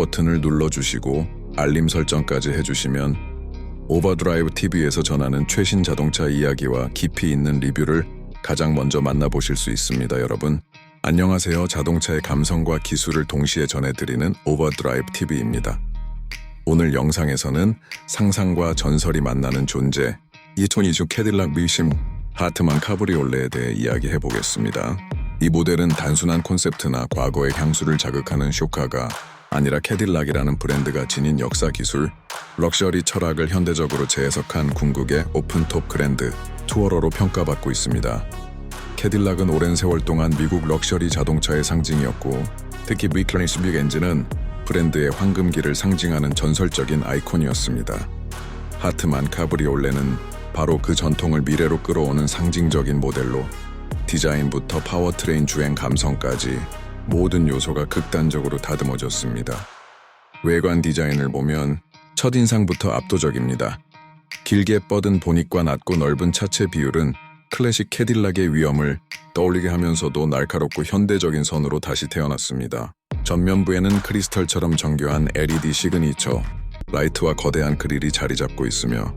버튼을 눌러주시고 알림 설정까지 해주시면 오버드라이브 TV에서 전하는 최신 자동차 이야기와 깊이 있는 리뷰를 가장 먼저 만나보실 수 있습니다, 여러분. 안녕하세요. 자동차의 감성과 기술을 동시에 전해드리는 오버드라이브 TV입니다. 오늘 영상에서는 상상과 전설이 만나는 존재, 2020 캐딜락 미심 하트만 카브리올레에 대해 이야기해 보겠습니다. 이 모델은 단순한 콘셉트나 과거의 향수를 자극하는 쇼카가 아니라 캐딜락이라는 브랜드가 지닌 역사 기술, 럭셔리 철학을 현대적으로 재해석한 궁극의 오픈톱 그랜드 투어러로 평가받고 있습니다. 캐딜락은 오랜 세월 동안 미국 럭셔리 자동차의 상징이었고 특히 위클리스 빅 엔진은 브랜드의 황금기를 상징하는 전설적인 아이콘이었습니다. 하트만 카브리올레는 바로 그 전통을 미래로 끌어오는 상징적인 모델로 디자인부터 파워트레인 주행 감성까지 모든 요소가 극단적으로 다듬어졌습니다. 외관 디자인을 보면 첫인상부터 압도적입니다. 길게 뻗은 보닛과 낮고 넓은 차체 비율은 클래식 캐딜락의 위엄을 떠올리게 하면서도 날카롭고 현대적인 선으로 다시 태어났습니다. 전면부에는 크리스털처럼 정교한 LED 시그니처, 라이트와 거대한 그릴이 자리 잡고 있으며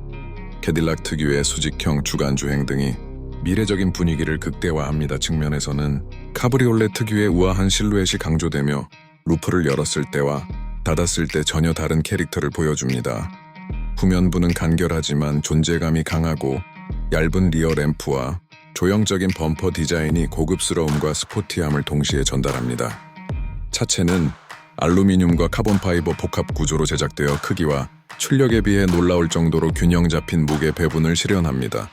캐딜락 특유의 수직형 주간 주행 등이 미래적인 분위기를 극대화합니다. 측면에서는 카브리올레 특유의 우아한 실루엣이 강조되며 루프를 열었을 때와 닫았을 때 전혀 다른 캐릭터를 보여줍니다. 후면부는 간결하지만 존재감이 강하고 얇은 리어 램프와 조형적인 범퍼 디자인이 고급스러움과 스포티함을 동시에 전달합니다. 차체는 알루미늄과 카본 파이버 복합 구조로 제작되어 크기와 출력에 비해 놀라울 정도로 균형 잡힌 무게 배분을 실현합니다.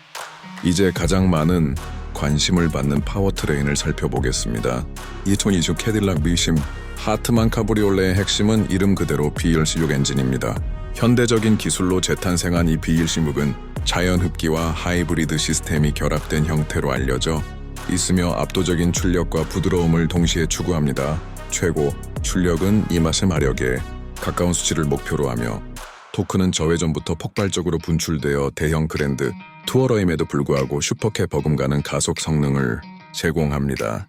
이제 가장 많은 관심을 받는 파워트레인을 살펴보겠습니다. 2020 캐딜락 미심 하트만 카브리올레의 핵심은 이름 그대로 B16 엔진입니다. 현대적인 기술로 재탄생한 이 B16은 자연 흡기와 하이브리드 시스템이 결합된 형태로 알려져 있으며 압도적인 출력과 부드러움을 동시에 추구합니다. 최고 출력은 이 맛의 마력에 가까운 수치를 목표로 하며 토크는 저회전부터 폭발적으로 분출되어 대형 그랜드 투어러임에도 불구하고 슈퍼캐 버금가는 가속 성능을 제공합니다.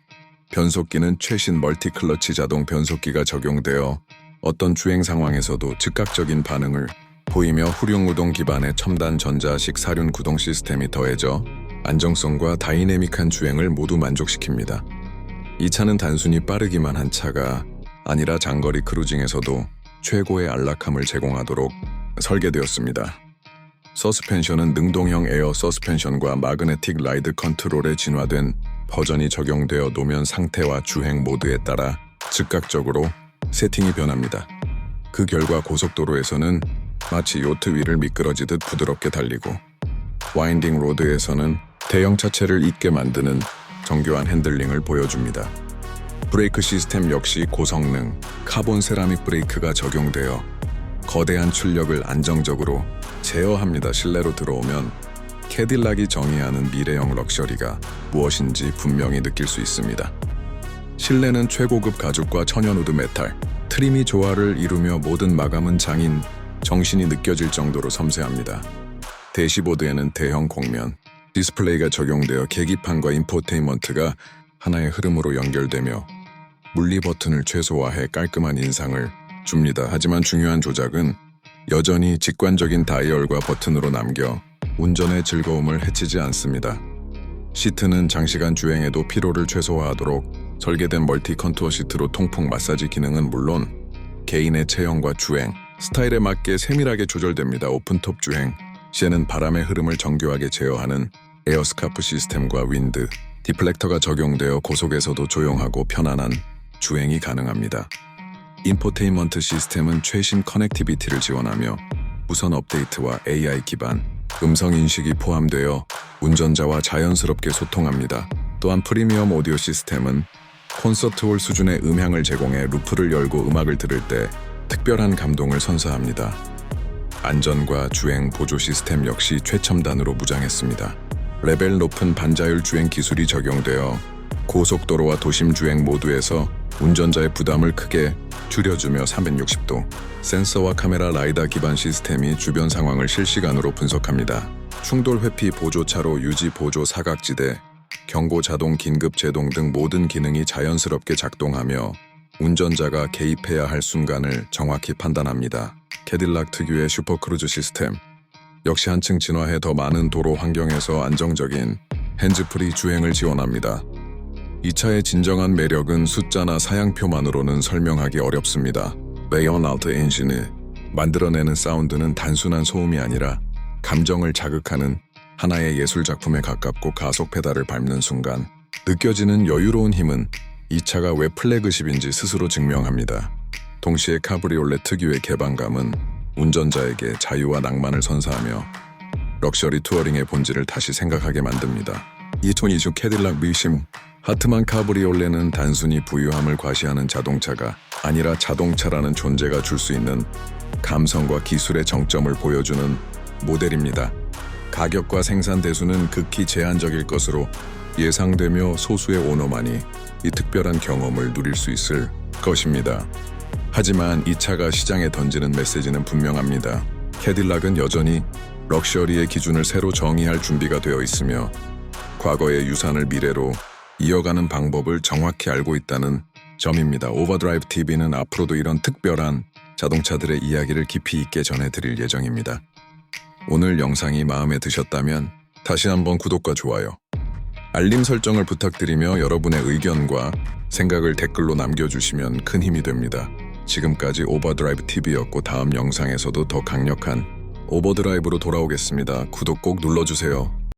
변속기는 최신 멀티클러치 자동 변속기가 적용되어 어떤 주행 상황에서도 즉각적인 반응을 보이며 후륜구동 기반의 첨단 전자식 사륜 구동 시스템이 더해져 안정성과 다이내믹한 주행을 모두 만족시킵니다. 이 차는 단순히 빠르기만 한 차가 아니라 장거리 크루징에서도 최고의 안락함을 제공하도록 설계되었습니다. 서스펜션은 능동형 에어 서스펜션과 마그네틱 라이드 컨트롤에 진화된 버전이 적용되어 노면 상태와 주행 모드에 따라 즉각적으로 세팅이 변합니다. 그 결과 고속도로에서는 마치 요트 위를 미끄러지듯 부드럽게 달리고 와인딩 로드에서는 대형 차체를 잊게 만드는 정교한 핸들링을 보여줍니다. 브레이크 시스템 역시 고성능 카본 세라믹 브레이크가 적용되어 거대한 출력을 안정적으로 제어합니다. 실내로 들어오면 캐딜락이 정의하는 미래형 럭셔리가 무엇인지 분명히 느낄 수 있습니다. 실내는 최고급 가죽과 천연 우드 메탈, 트림이 조화를 이루며 모든 마감은 장인, 정신이 느껴질 정도로 섬세합니다. 대시보드에는 대형 곡면, 디스플레이가 적용되어 계기판과 인포테인먼트가 하나의 흐름으로 연결되며 물리 버튼을 최소화해 깔끔한 인상을 줍니다. 하지만 중요한 조작은 여전히 직관적인 다이얼과 버튼으로 남겨 운전의 즐거움을 해치지 않습니다. 시트는 장시간 주행에도 피로를 최소화하도록 설계된 멀티 컨투어 시트로 통풍 마사지 기능은 물론 개인의 체형과 주행, 스타일에 맞게 세밀하게 조절됩니다. 오픈톱 주행 시에는 바람의 흐름을 정교하게 제어하는 에어스카프 시스템과 윈드, 디플렉터가 적용되어 고속에서도 조용하고 편안한 주행이 가능합니다. 인포테인먼트 시스템은 최신 커넥티비티를 지원하며 무선 업데이트와 AI 기반 음성 인식이 포함되어 운전자와 자연스럽게 소통합니다. 또한 프리미엄 오디오 시스템은 콘서트홀 수준의 음향을 제공해 루프를 열고 음악을 들을 때 특별한 감동을 선사합니다. 안전과 주행 보조 시스템 역시 최첨단으로 무장했습니다. 레벨 높은 반자율 주행 기술이 적용되어 고속도로와 도심 주행 모두에서 운전자의 부담을 크게 줄여주며 360도 센서와 카메라 라이다 기반 시스템이 주변 상황을 실시간으로 분석합니다. 충돌 회피 보조차로 유지 보조 사각지대, 경고 자동 긴급 제동 등 모든 기능이 자연스럽게 작동하며 운전자가 개입해야 할 순간을 정확히 판단합니다. 캐딜락 특유의 슈퍼크루즈 시스템. 역시 한층 진화해 더 많은 도로 환경에서 안정적인 핸즈프리 주행을 지원합니다. 이 차의 진정한 매력은 숫자나 사양표만으로는 설명하기 어렵습니다. 레이언아우트 엔진이 만들어내는 사운드는 단순한 소음이 아니라 감정을 자극하는 하나의 예술 작품에 가깝고 가속 페달을 밟는 순간 느껴지는 여유로운 힘은 이 차가 왜 플래그십인지 스스로 증명합니다. 동시에 카브리올레 특유의 개방감은 운전자에게 자유와 낭만을 선사하며 럭셔리 투어링의 본질을 다시 생각하게 만듭니다. 2020 캐딜락 미심 하트만 카브리올레는 단순히 부유함을 과시하는 자동차가 아니라 자동차라는 존재가 줄 수 있는 감성과 기술의 정점을 보여주는 모델입니다. 가격과 생산 대수는 극히 제한적일 것으로 예상되며 소수의 오너만이 이 특별한 경험을 누릴 수 있을 것입니다. 하지만 이 차가 시장에 던지는 메시지는 분명합니다. 캐딜락은 여전히 럭셔리의 기준을 새로 정의할 준비가 되어 있으며 과거의 유산을 미래로 이어가는 방법을 정확히 알고 있다는 점입니다. 오버드라이브 TV는 앞으로도 이런 특별한 자동차들의 이야기를 깊이 있게 전해드릴 예정입니다. 오늘 영상이 마음에 드셨다면 다시 한번 구독과 좋아요, 알림 설정을 부탁드리며 여러분의 의견과 생각을 댓글로 남겨주시면 큰 힘이 됩니다. 지금까지 오버드라이브 TV였고 다음 영상에서도 더 강력한 오버드라이브로 돌아오겠습니다. 구독 꼭 눌러주세요.